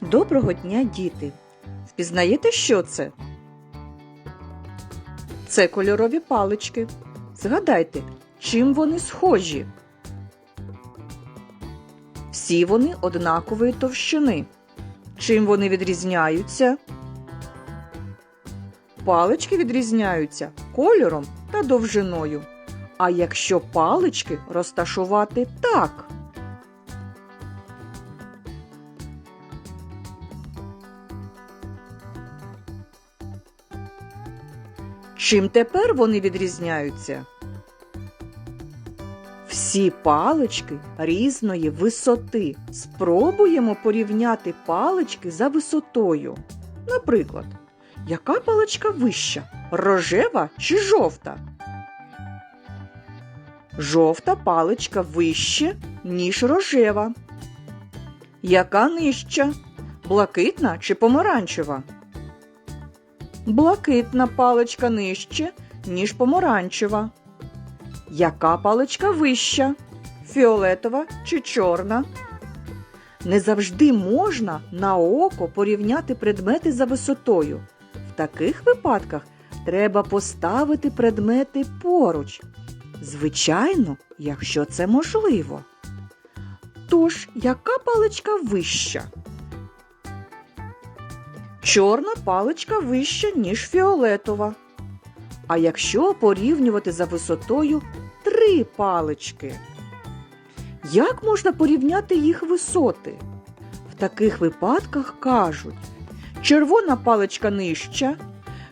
Доброго дня, діти! Впізнаєте, що це? Це кольорові палички. Згадайте, чим вони схожі? Всі вони однакової товщини. Чим вони відрізняються? Палички відрізняються кольором та довжиною. А якщо палички розташувати так? Чим тепер вони відрізняються? Всі палички різної висоти. Спробуємо порівняти палички за висотою. Наприклад, яка паличка вища? Рожева чи жовта? Жовта паличка вище, ніж рожева. Яка нижча? Блакитна чи помаранчева? Блакитна паличка нижче, ніж помаранчева. Яка паличка вища? Фіолетова чи чорна? Не завжди можна на око порівняти предмети за висотою. В таких випадках треба поставити предмети поруч. Звичайно, якщо це можливо. Тож, яка паличка вища? Чорна паличка вища, ніж фіолетова. А якщо порівнювати за висотою три палички, як можна порівняти їх висоти? В таких випадках кажуть: червона паличка нижча,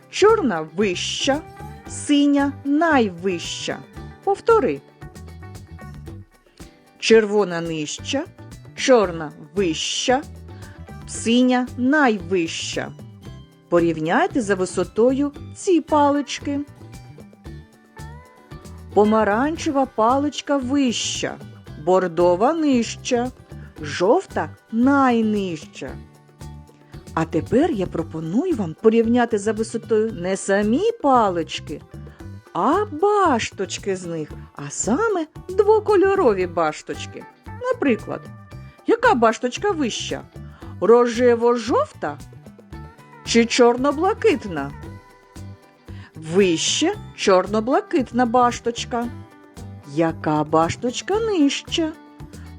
чорна вища, синя найвища. Повтори. Червона нижча, чорна вища, синя найвища. Порівняйте за висотою ці палички. Помаранчева паличка вища, бордова нижча, жовта найнижча. А тепер я пропоную вам порівняти за висотою не самі палички, а башточки з них, а саме двокольорові башточки. Наприклад, яка башточка вища? Рожево-жовта чи чорно-блакитна? Вище чорно-блакитна башточка. Яка башточка нижча?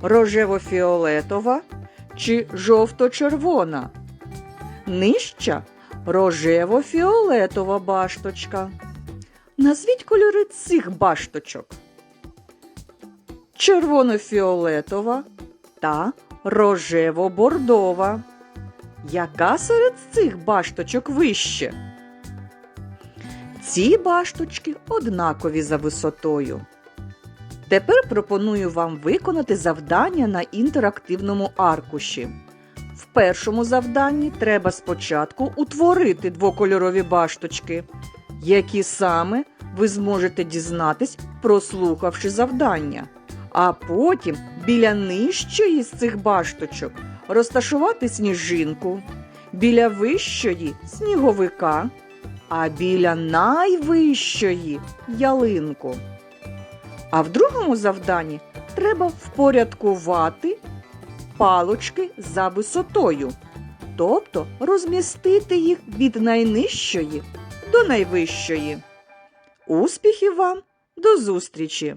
Рожево-фіолетова чи жовто-червона? Нижча рожево-фіолетова башточка. Назвіть кольори цих башточок. Червоно-фіолетова та рожево-бордова. Яка серед цих башточок вище? Ці башточки однакові за висотою. Тепер пропоную вам виконати завдання на інтерактивному аркуші. В першому завданні треба спочатку утворити двокольорові башточки, які саме ви зможете дізнатись, прослухавши завдання. А потім біля нижчої з цих башточок розташувати сніжинку, біля вищої сніговика, а біля найвищої ялинку. А в другому завданні треба впорядкувати палочки за висотою, тобто розмістити їх від найнижчої до найвищої. Успіхів вам! До зустрічі!